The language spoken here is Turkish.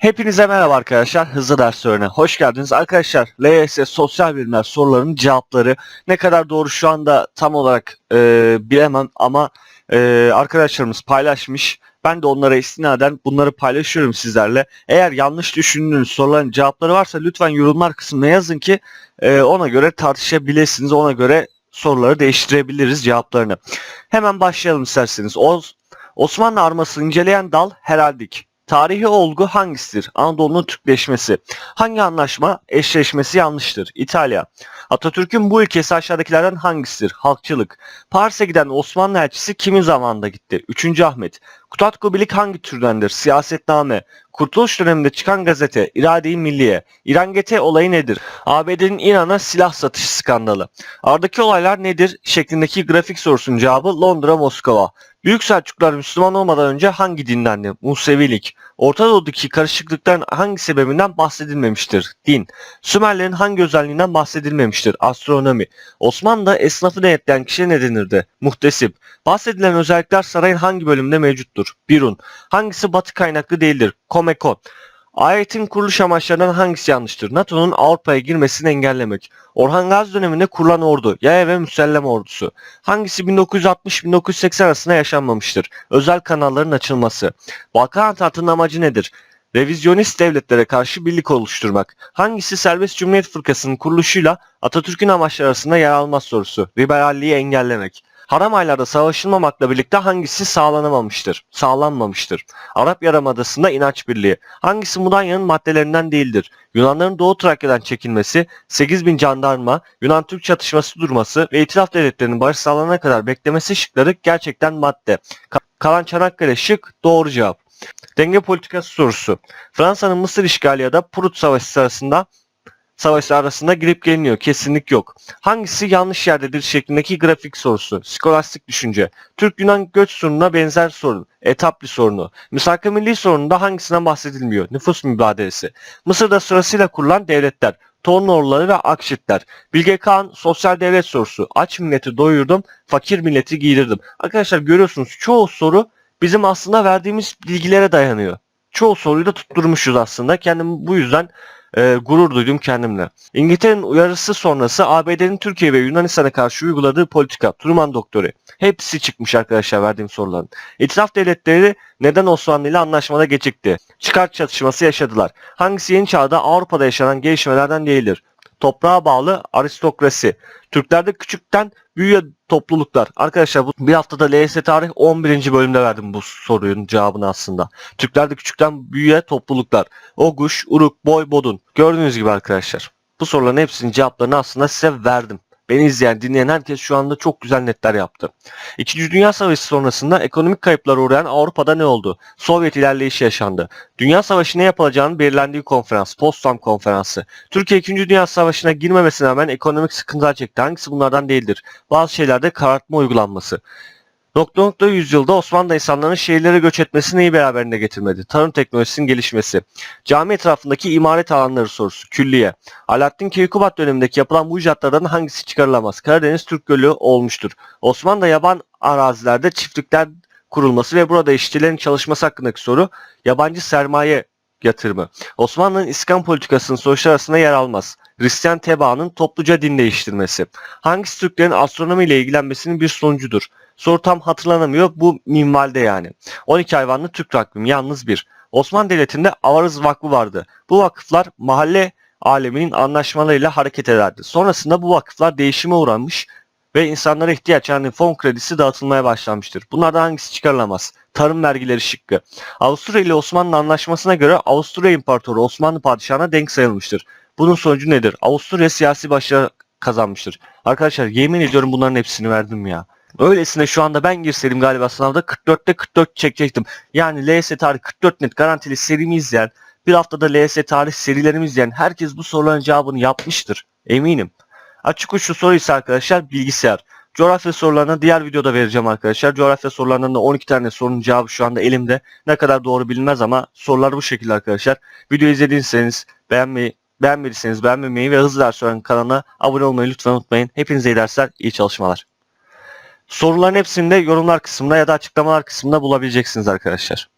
Hepinize merhaba arkadaşlar. Hızlı derslerine hoş geldiniz. Arkadaşlar LYS sosyal bilimler sorularının cevapları ne kadar doğru şu anda tam olarak e, bilemem ama e, arkadaşlarımız paylaşmış. Ben de onlara istinaden bunları paylaşıyorum sizlerle. Eğer yanlış düşündüğünüz soruların cevapları varsa lütfen yorumlar kısmına yazın ki e, ona göre tartışabilirsiniz. Ona göre soruları değiştirebiliriz cevaplarını. Hemen başlayalım isterseniz. Osmanlı armasını inceleyen dal heraldik. Tarihi olgu hangisidir? Anadolu'nun Türkleşmesi. Hangi anlaşma eşleşmesi yanlıştır? İtalya. Atatürk'ün bu ülkesi aşağıdakilerden hangisidir? Halkçılık. Paris'e giden Osmanlı elçisi kimin zamanında gitti? 3. Ahmet. Kutatko Bilik hangi türdendir? Siyasetname. Kurtuluş döneminde çıkan gazete İrade-i Milliye. İrangete olayı nedir? ABD'nin İran'a silah satış skandalı. Ardaki olaylar nedir? şeklindeki grafik sorusunun cevabı Londra, Moskova. Büyük Selçuklular Müslüman olmadan önce hangi dindendi? Musevilik. Orta Doğu'daki karışıklıkların hangi sebebinden bahsedilmemiştir? Din. Sümerlerin hangi özelliğinden bahsedilmemiştir? Astronomi. Osmanlı'da esnafı denetleyen kişi ne denirdi? Muhtesip. Bahsedilen özellikler sarayın hangi bölümünde mevcuttur? Birun. Hangisi batı kaynaklı değildir? Komekon. Ayetin kuruluş amaçlarından hangisi yanlıştır? NATO'nun Avrupa'ya girmesini engellemek. Orhan Gazi döneminde kurulan ordu, Yaya ve Müsellem ordusu. Hangisi 1960-1980 arasında yaşanmamıştır? Özel kanalların açılması. Balkan Harekatı'nın amacı nedir? Revizyonist devletlere karşı birlik oluşturmak. Hangisi Serbest Cumhuriyet Fırkası'nın kuruluşuyla Atatürk'ün amaçları arasında yer almaz sorusu. Liberalliği engellemek. Haram aylarda savaşılmamakla birlikte hangisi sağlanamamıştır? Sağlanmamıştır. Arap Yarımadası'nda inanç birliği. Hangisi Mudanya'nın maddelerinden değildir? Yunanların Doğu Trakya'dan çekilmesi, 8000 jandarma, Yunan-Türk çatışması durması ve itiraf devletlerinin barış sağlanana kadar beklemesi şıkları gerçekten madde. Ka- kalan Çanakkale şık doğru cevap. Denge politikası sorusu. Fransa'nın Mısır işgali ya da Prut Savaşı sırasında savaşı arasında girip geliniyor. Kesinlik yok. Hangisi yanlış yerdedir şeklindeki grafik sorusu. Skolastik düşünce. Türk-Yunan göç sorununa benzer sorun. Etaplı sorunu. Misak-ı Milli sorununda hangisinden bahsedilmiyor? Nüfus mübadelesi. Mısır'da sırasıyla kurulan devletler. Tornoğulları ve Akşitler. Bilge Kağan sosyal devlet sorusu. Aç milleti doyurdum, fakir milleti giydirdim. Arkadaşlar görüyorsunuz çoğu soru bizim aslında verdiğimiz bilgilere dayanıyor. Çoğu soruyu da tutturmuşuz aslında. Kendim bu yüzden e, gurur duydum kendimle. İngiltere'nin uyarısı sonrası ABD'nin Türkiye ve Yunanistan'a karşı uyguladığı politika, Truman Doktoru. Hepsi çıkmış arkadaşlar verdiğim soruların. İtiraf devletleri neden Osmanlı ile anlaşmada gecikti? Çıkar çatışması yaşadılar. Hangisi yeni çağda Avrupa'da yaşanan gelişmelerden değildir? Toprağa bağlı aristokrasi. Türklerde küçükten büyüye topluluklar. Arkadaşlar bu bir haftada LYS tarih 11. bölümde verdim bu sorunun cevabını aslında. Türklerde küçükten büyüye topluluklar. Oguş, Uruk, Boy, Bodun. Gördüğünüz gibi arkadaşlar. Bu soruların hepsinin cevaplarını aslında size verdim. Beni izleyen, dinleyen herkes şu anda çok güzel netler yaptı. İkinci Dünya Savaşı sonrasında ekonomik kayıplara uğrayan Avrupa'da ne oldu? Sovyet ilerleyişi yaşandı. Dünya Savaşı ne yapılacağını belirlendiği konferans, Potsdam Konferansı. Türkiye 2. Dünya Savaşı'na girmemesine rağmen ekonomik sıkıntılar çekti. Hangisi bunlardan değildir? Bazı şeylerde karartma uygulanması. Nokta nokta yüzyılda Osmanlı insanların şehirlere göç etmesini iyi beraberinde getirmedi. Tarım teknolojisinin gelişmesi. Cami etrafındaki imaret alanları sorusu. Külliye. Alaaddin Keykubat dönemindeki yapılan bu icatlardan hangisi çıkarılamaz? Karadeniz Türk Gölü olmuştur. Osmanlı'da yaban arazilerde çiftlikler kurulması ve burada işçilerin çalışması hakkındaki soru. Yabancı sermaye yatırımı. Osmanlı'nın iskan politikasının sonuçları arasında yer almaz. Hristiyan tebaanın topluca din değiştirmesi. Hangisi Türklerin astronomi ile ilgilenmesinin bir sonucudur? Soru tam hatırlanamıyor. Bu minvalde yani. 12 hayvanlı Türk takvimi yalnız bir. Osmanlı Devleti'nde Avarız Vakfı vardı. Bu vakıflar mahalle aleminin anlaşmalarıyla hareket ederdi. Sonrasında bu vakıflar değişime uğramış ve insanlara ihtiyaç yani fon kredisi dağıtılmaya başlanmıştır. Bunlardan hangisi çıkarılamaz? Tarım vergileri şıkkı. Avusturya ile Osmanlı anlaşmasına göre Avusturya İmparatoru Osmanlı Padişahı'na denk sayılmıştır. Bunun sonucu nedir? Avusturya siyasi başarı kazanmıştır. Arkadaşlar yemin ediyorum bunların hepsini verdim ya. Öylesine şu anda ben girseydim galiba sınavda 44'te 44 çekecektim. Yani LS tarih 44 net garantili serimi izleyen, bir haftada LS tarih serilerimi izleyen herkes bu soruların cevabını yapmıştır. Eminim. Açık uçlu soru ise arkadaşlar bilgisayar. Coğrafya sorularını diğer videoda vereceğim arkadaşlar. Coğrafya sorularından da 12 tane sorunun cevabı şu anda elimde. Ne kadar doğru bilinmez ama sorular bu şekilde arkadaşlar. Video izlediyseniz beğenmeyi, beğenmediyseniz beğenmemeyi ve hızlı ders öğren kanalına abone olmayı lütfen unutmayın. Hepinize iyi dersler, iyi çalışmalar. Soruların hepsini de yorumlar kısmında ya da açıklamalar kısmında bulabileceksiniz arkadaşlar.